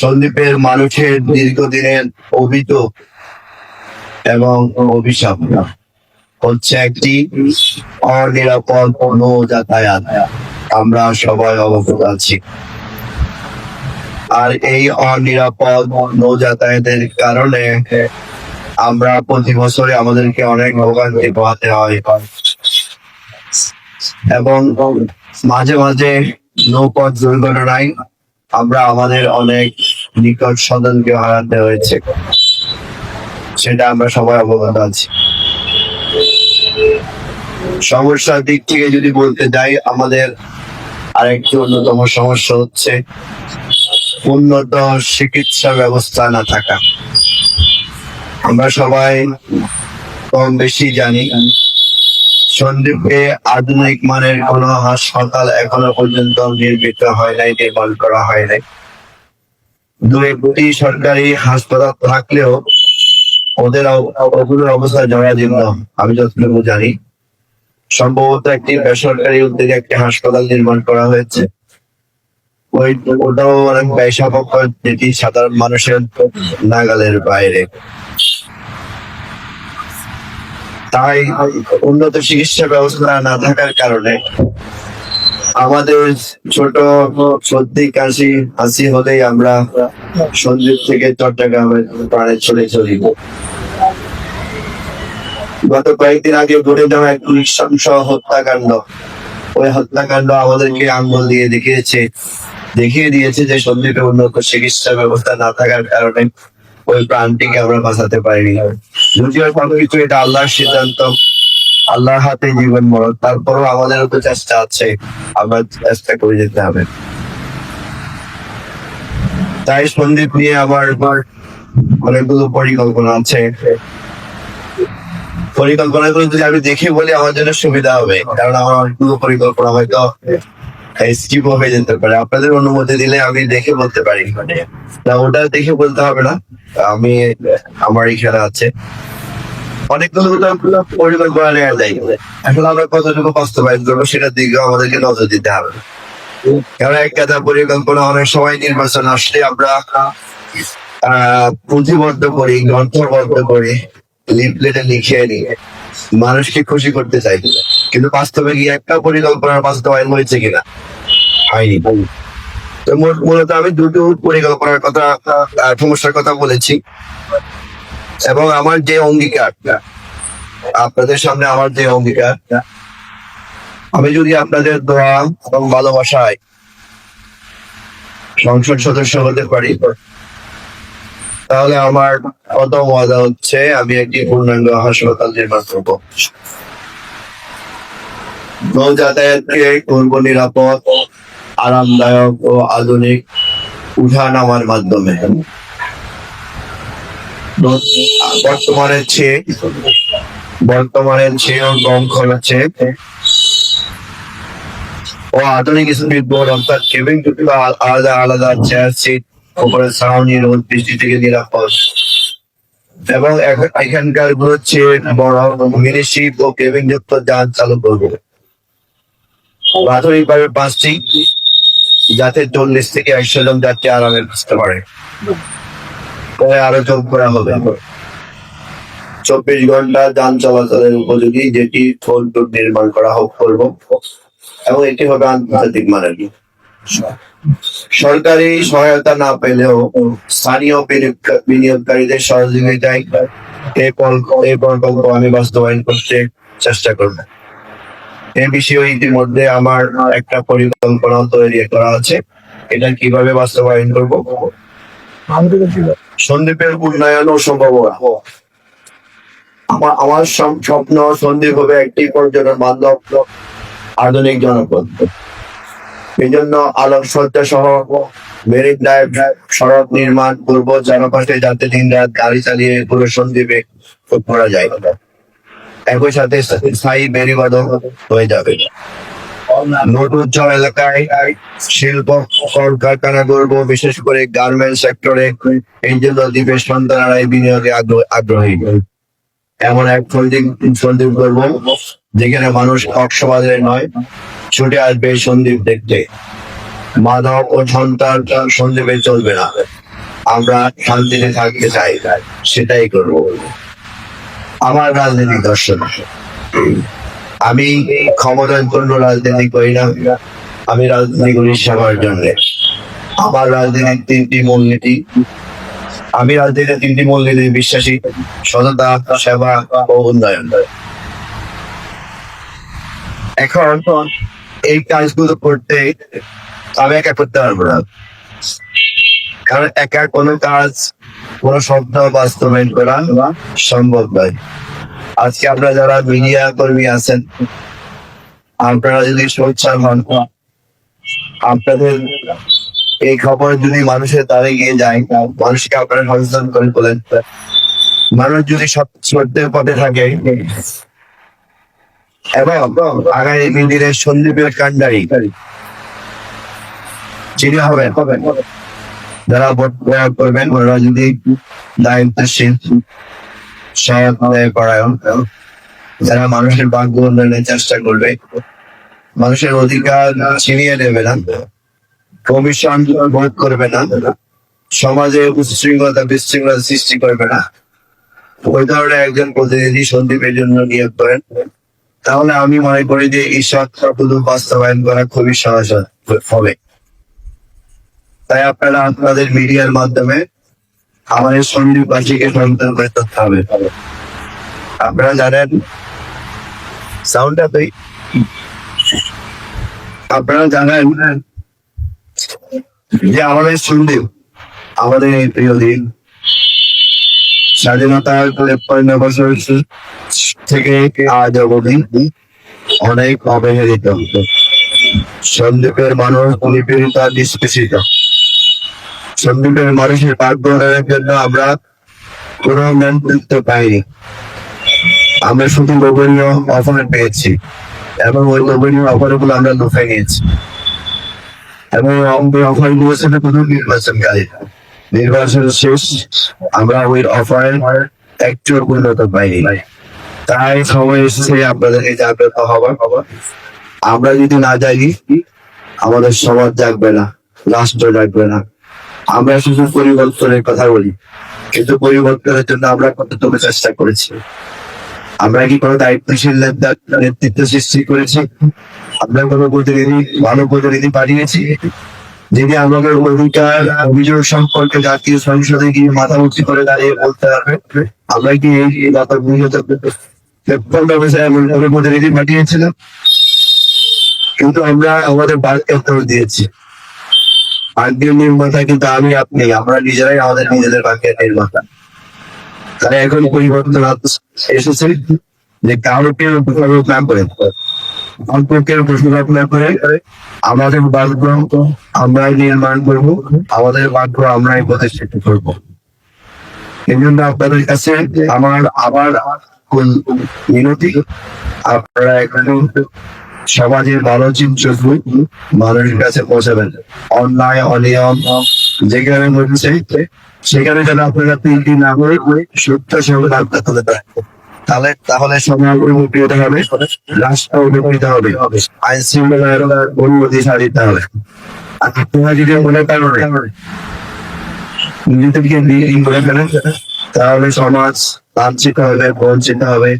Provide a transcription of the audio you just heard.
সন্দীপের মানুষের দীর্ঘদিনের অভিযোগ এবং অভিশাপ হচ্ছে একটি অনিরাপদ নৌ যাতায়াত আমরা সবাই অবগত আছি। আর এই অনিরাপদ নৌ যাতায়াতের কারণে আমরা প্রতি বছরে আমাদেরকে অনেক ভোগান্তি পোহাতে হয়। এবং মাঝে মাঝে নৌপথ দুর্ঘটনায় আমরা আমাদের অনেক নিকট স্বজনকে হারাতে হয়েছে। সেটা আমরা সবাই অবগত আছি। সমস্যার দিক থেকে যদি বলতে যাই, আমাদের আরেকটি অন্যতম সমস্যা হচ্ছে উন্নত চিকিৎসা ব্যবস্থা না থাকা। আমরা সবাই কম বেশি জানি সন্দীপে আধুনিক মানের কোন হাসপাতাল এখনও পর্যন্ত নির্মিত হয় নাই, নির্মাণ করা হয় নাই। দু একটি সরকারি হাসপাতাল থাকলেও ওদের ওগুলোর অবস্থা জরাজীর্ণ, আমি যতটুকু জানি। সম্ভবত একটি বেসরকারি উদ্যোগে একটি হাসপাতাল নির্মাণ করা হয়েছে। ওই, ওটাও অনেক ব্যয় সাপেক্ষ যেটি সাধারণ মানুষের নাগালের বাইরে। তাই উন্নত চিকিৎসা ব্যবস্থা না থাকার কারণে আমাদের ছোট সর্দি, কাশি, হাসি হলেই আমরা সন্দীপ থেকে চট্টগ্রামের প্রাণে চলে চলি। গত কয়েকদিন আগে ঘটে যাওয়া এক নৃশংস হত্যাকাণ্ড। ওই হত্যাকাণ্ড আমাদেরকে আঙ্গুল দিয়ে দেখিয়েছে। দেখিয়ে দিয়েছে যে সন্দীপে উন্নত চিকিৎসা ব্যবস্থা না থাকার কারণে ওই প্রাণটিকে আমরা বাঁচাতে পারিনি। যদিও সবকিছু এটা আল্লাহর সিদ্ধান্ত। আল্লাহর হাতে জীবন মরণ তারপরও আমাদের তো চেষ্টা আছে। আমরা চেষ্টা করে যেতে হবে। তাই সন্দীপ নিয়ে আমার অনেকগুলো পরিকল্পনা আছে। পরিকল্পনাগুলো যদি আমি দেখে বলি, আমার জন্য সুবিধা হবে। কারণ আমার অনেকগুলো পরিকল্পনা হয়তো স্কিপ হয়ে যেতে পারে। আপনাদের অনুমতি দিলে আমি দেখে বলতে পারি। না, ওটা দেখে বলতে হবে না। আমি, আমার এখানে আছে। অনেকগুলো যায় আমরা কতটুকু বাস্তবায়ন করব সেটার দিকে আমাদেরকে নজর দিতে হবে। কারণ এক পরিকল্পনা, অনেক সময় নির্বাচন আসলে আমরা, আহ, পুঁথিবদ্ধ করি, গ্রন্থবদ্ধ করি লিফলেটে লিখে নিই মানুষকে খুশি করতে চাই। কিন্তু বাস্তবে কি একটা পরিকল্পনার বাস্তবায়ন হয়েছে কিনা? হয়নি তো মূলত আমি দুটো পরিকল্পনার কথা সমস্যার কথা বলেছি। এবং আমার যে অঙ্গীকার, আপনাদের সামনে আমার যে অঙ্গীকার, আমি যদি আপনাদের দোয়া এবং ভালোবাসায় সংসদ সদস্য হতে পারি, তাহলে আমার কত ওয়াদা হচ্ছে, আমি একটি পূর্ণাঙ্গ হাসপাতাল নির্মাণ করব। নৌ যাতায়াতকে করব নিরাপদ, আরামদায়ক ও আধুনিক উঠা নামার মাধ্যমে। বর্তমানের চেয়ে, বর্তমানের চেয়েও কম খরচে ও আধুনিক স্পিড বোর্ড অর্থাৎ কেবিন দুটো আলাদা আলাদা চেয়ার সিট, উপরে ছাউনি রোদ বৃষ্টি থেকে নিরাপদ। এবং এখ- এখানকার হচ্ছে বড় মিনি শিপ ও কেবিন যুক্ত যান চালু করব। প্রাথমিকভাবে পাঁচটি, যাতে চল্লিশ থেকে একশো জন যাত্রী আরামে বুঝতে পারে। পরে আরও যোগ করা হবে। চব্বিশ ঘণ্টা যান চলাচলের উপযোগী যেটি নির্মাণ করা হোক করব। এবং এটি হবে আন্তর্জাতিক মানের সরকারি সহায়তা না পেলেও স্থানীয় বিনিয়োগকারীদের সহযোগিতায় এই প্রকল্প আমি বাস্তবায়ন করতে চেষ্টা করব। এ বিষয়ে ইতিমধ্যে আমার একটা পরিকল্পনা তৈরি করা আছে। এটা কীভাবে বাস্তবায়ন করব? সন্দীপের উন্নয়ন ও আমার আমার স্বপ্ন সন্দীপ হবে একটি পর্যটন বান্ধব, আধুনিক জনপদ। এই জন্য সহ মেরিন ড্রাইভ, সড়ক নির্মাণ পূর্ব চারপাশে যাতে দিন রাত গাড়ি চালিয়ে পুরো সন্দীপে করা যায়। একই সাথে স্থায়ী বেরিবাদন হয়ে যাবে। এলাকায় শিল্প বিশেষ করে সেক্টরে দ্বীপের সন্তানরা বিনিয়োগে আগ্রহী এমন এক করব যেখানে মানুষ কক্সবাজারে নয়, ছুটে আসবে সন্দীপ দেখতে। মাধব ও সন্তান সন্দীপে চলবে না। আমরা শান্তিতে থাকতে চাই, সেটাই করব। আমার রাজনৈতিক দর্শন। আমি ক্ষমতার জন্য রাজনীতি করি না। আমি রাজনীতি করি সেবার জন্য। আমার রাজনীতির তিনটি মূলনীতি। আমি রাজনীতির তিনটি মূলনীতি বিশ্বাসী। সততা, সেবা ও উন্নয়ন। এখন এই কাজগুলো করতে আমি একা করতে পারব না। কারণ একা কোনো কাজ, কোনো শব্দ বাস্তবায়ন করা সম্ভব নয়। আজকে আপনারা যারা মিডিয়া কর্মী আছেন, আপনারা যদি সোচ্চার হন, আপনাদের এই খবর যদি মানুষের দ্বারে গিয়ে যায়, মানুষকে আপনারা সচেতন করে তোলেন। মানুষ যদি সত্যের পথে থাকে, এবং আগামী দিনের সন্দীপের কান্ডারি যিনি হবেন, যারা ভোট প্রয়োগ করবেন ওরা যদি দায়িত্বশীল সৎ পরায়ণ যারা মানুষের ভাগ্য উন্নয়নের চেষ্টা করবে, মানুষের অধিকার ছিনিয়ে নেবে না কমিশন ভোট করবে না, সমাজে উচ্ছৃঙ্খলতা বিশৃঙ্খলতা সৃষ্টি করবে না। ওই ধরনের একজন প্রতিনিধি সন্দীপের জন্য নিয়োগ করেন। তাহলে আমি মনে করি যে এই সৎগুলো বাস্তবায়ন করা খুবই সহজ হবে। তাই আপনারা আপনাদের মিডিয়ার মাধ্যমে আমাদের সন্দীপবাসীকে সন্তান করে তথ্য হবে। আপনারা জানেন সাউন্ডটা তুই আপনারা জানেন যে আমাদের সন্দীপ আমাদের এই প্রিয় দিন। স্বাধীনতার তেপ্পান্ন বছর থেকে আজ অবধি অনেক অবহেলিত। সন্দীপের মানুষ নিপীড়িত নিষ্পেষিত। সন্দীপের মানুষের ভাগ্য জন্য আমরা কোনো নেতৃত্ব পাইনি। আমরা শুধু লোভনীয় অফার পেয়েছি এবং ওই লোভনীয় অফারগুলো আমরা লুফে নিয়েছি। এবং ওই অফারগুলো কোনো নির্বাচন শেষ, আমরা ওই অফার একটু পরিণত পাইনি। তাই সময় এসেছে আপনাদেরকে জাগ্রত হবার। আমরা যদি না জানি আমাদের সমাজ জাগবে না, রাষ্ট্র জাগবে না। আমরা শুধু পরিবর্তনের কথা বলি, কিন্তু পরিবর্তনের জন্য আমরা কতটুকু চেষ্টা করেছি? আমরা কি কোনো দায়িত্বশীল নেতা- নেতৃত্ব সৃষ্টি করেছি? আমরা কোনো প্রতিনিধি ভালো প্রতিনিধি পাঠিয়েছি? যিনি আমাদের অধিকার, অভিযোগ সম্পর্কে জাতীয় সংসদে গিয়ে মাথা উঁচু করে দাঁড়িয়ে বলতে পারবে। আমরা কি এই প্রতিনিধি পাঠিয়েছিলাম। কিন্তু আমরা আমাদের উত্তর দিয়েছি। ভাগ্যের নির্মাতা কিন্তু আমি, আপনি। আমরা নিজেরাই আমাদের নিজেদের ভাগ্যের নির্মাতা। তাই এখন পরিবর্তন এসেছে যে কাউকে না করে অল্পকে প্রশ্ন না করে আমাদের ভাগ্য আমরাই নির্মাণ করব, আমাদের ভাগ্য আমরাই প্রতিষ্ঠিত করব। এই জন্য আপনাদের কাছে আমার আবার মিনতি আপনারা একটু সমাজের ভালো চিন্তা মানুষের কাছে পৌঁছাবেন অন্যায়, অনিয়ম, যেখানে হচ্ছে, সেখানে যেন আপনারা তিনটি না করে সত্য সঙ্গে আপনার তুলে। তাহলে তাহলে সমাজ উপকৃত হবে, রাষ্ট্র উপকৃত হবে, আইন শৃঙ্খলার উন্নতি সাধিত হবে। আর আপনারা যদি মনে করেন, নিজেদেরকে মনে করেন, তাহলে সমাজ লাঞ্ছিত হবে, বঞ্চিত হবে।